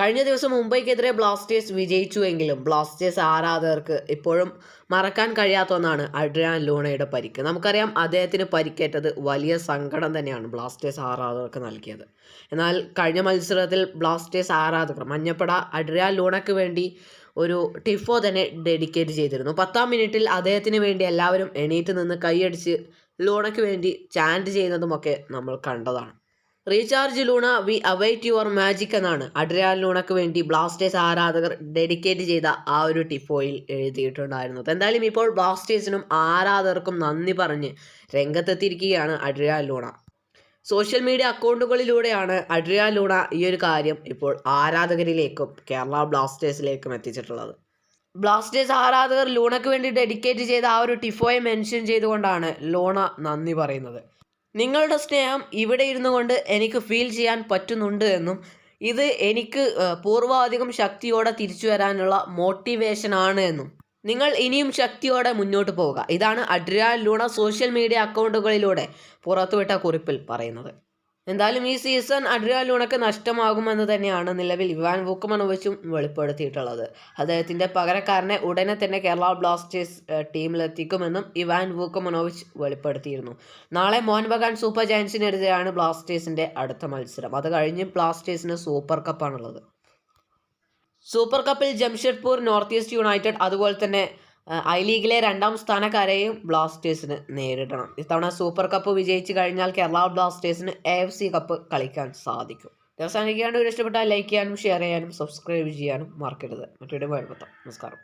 കഴിഞ്ഞ ദിവസം മുംബൈക്കെതിരെ Blasters വിജയിച്ചുവെങ്കിലും Blasters ആരാധകർക്ക് ഇപ്പോഴും മറക്കാൻ കഴിയാത്ത ഒന്നാണ് അഡ്രിയാൻ ലൂണയുടെ പരിക്ക്. നമുക്കറിയാം അദ്ദേഹത്തിന് പരിക്കേറ്റത് വലിയ സങ്കടം തന്നെയാണ് ബ്ലാസ്റ്റേഴ്സ് ആരാധകർക്ക് നൽകിയത്. എന്നാൽ കഴിഞ്ഞ മത്സരത്തിൽ ബ്ലാസ്റ്റേഴ്സ് ആരാധകർ മഞ്ഞപ്പട അഡ്രിയാൻ ലൂണയ്ക്ക് വേണ്ടി ഒരു ടിഫോ തന്നെ ഡെഡിക്കേറ്റ് ചെയ്തിരുന്നു. പത്താം മിനിറ്റിൽ അദ്ദേഹത്തിന് വേണ്ടി എല്ലാവരും എണീറ്റ് നിന്ന് കൈയടിച്ച് ലൂണയ്ക്ക് വേണ്ടി ചാന്റ് ചെയ്യുന്നതുമൊക്കെ നമ്മൾ കണ്ടതാണ്. Recharge Luna we await your magic എന്നാണ്. അഡ്രിയാൽ ലൂണക്ക് വേണ്ടി ബ്ലാസ്റ്റേഴ്സ് ആരാധകർ ഡെഡിക്കേറ്റ് ചെയ്ത ആ ഒരു ടിഫോയിൽ എഴുതിയിട്ടുണ്ടായിരുന്നത്. എന്തായാലും ഇപ്പോൾ ബ്ലാസ്റ്റേഴ്സിനും ആരാധകർക്കും നന്ദി പറഞ്ഞ് രംഗത്തെത്തിയിരിക്കുകയാണ് അഡ്രിയാൽ ലൂണ. സോഷ്യൽ മീഡിയ അക്കൗണ്ടുകളിലൂടെയാണ് അഡ്രിയാൽ ലൂണ ഈ ഒരു കാര്യം ഇപ്പോൾ ആരാധകരിലേക്കും കേരള ബ്ലാസ്റ്റേഴ്സിലേക്കും എത്തിച്ചിട്ടുള്ളത്. ബ്ലാസ്റ്റേഴ്സ് ആരാധകർ ലൂണക്ക് വേണ്ടി ഡെഡിക്കേറ്റ് ചെയ്ത ആ ഒരു ടിഫോയെ മെൻഷൻ ചെയ്തുകൊണ്ടാണ് ലൂണ നന്ദി പറയുന്നത്. നിങ്ങളുടെ സ്നേഹം ഇവിടെ ഇരുന്നു കൊണ്ട് എനിക്ക് ഫീൽ ചെയ്യാൻ പറ്റുന്നുണ്ട് എന്നും ഇത് എനിക്ക് പൂർവാധികം ശക്തിയോടെ തിരിച്ചു വരാനുള്ള മോട്ടിവേഷൻ ആണ് എന്നും. നിങ്ങൾ ഇനിയും ശക്തിയോടെ മുന്നോട്ട് പോവുക. ഇതാണ് അഡ്രിയാൻ ലൂണ സോഷ്യൽ മീഡിയ അക്കൗണ്ടുകളിലൂടെ പുറത്തുവിട്ട കുറിപ്പിൽ പറയുന്നത്. എന്തായാലും ഈ സീസൺ അഡ്രിയാൽ ലൂണയ്ക്ക് നഷ്ടമാകുമെന്ന് തന്നെയാണ് നിലവിൽ ഇവാൻ വൂക്കമനോവിച്ചും വെളിപ്പെടുത്തിയിട്ടുള്ളത്. അദ്ദേഹത്തിന്റെ പകരക്കാരനെ ഉടനെ തന്നെ കേരള ബ്ലാസ്റ്റേഴ്സ് ടീമിലെത്തിക്കുമെന്നും ഇവാൻ വൂക്കമനോവിച്ച് വെളിപ്പെടുത്തിയിരുന്നു. നാളെ മോഹൻ ബഗാൻ സൂപ്പർ ജയൻസിനെതിരെയാണ് ബ്ലാസ്റ്റേഴ്സിന്റെ അടുത്ത മത്സരം. അത് കഴിഞ്ഞ് ബ്ലാസ്റ്റേഴ്സിന് സൂപ്പർ കപ്പാണുള്ളത്. സൂപ്പർ കപ്പിൽ ജംഷഡ്പൂർ നോർത്ത് ഈസ്റ്റ് യുണൈറ്റഡ് അതുപോലെ തന്നെ ഐ ലീഗിലെ രണ്ടാം സ്ഥാനക്കാരെയും ബ്ലാസ്റ്റേഴ്സിന് നേരിടണം. ഇത്തവണ സൂപ്പർ കപ്പ് വിജയിച്ച് കഴിഞ്ഞാൽ കേരള ബ്ലാസ്റ്റേഴ്സിന് എ എഫ് സി കപ്പ് കളിക്കാൻ സാധിക്കും. വീഡിയോ ഇഷ്ടപ്പെട്ടാൽ ലൈക്ക് ചെയ്യാനും ഷെയർ ചെയ്യാനും സബ്സ്ക്രൈബ് ചെയ്യാനും മറക്കരുത്. മറ്റൊരു വേൾഡ് നമസ്കാരം.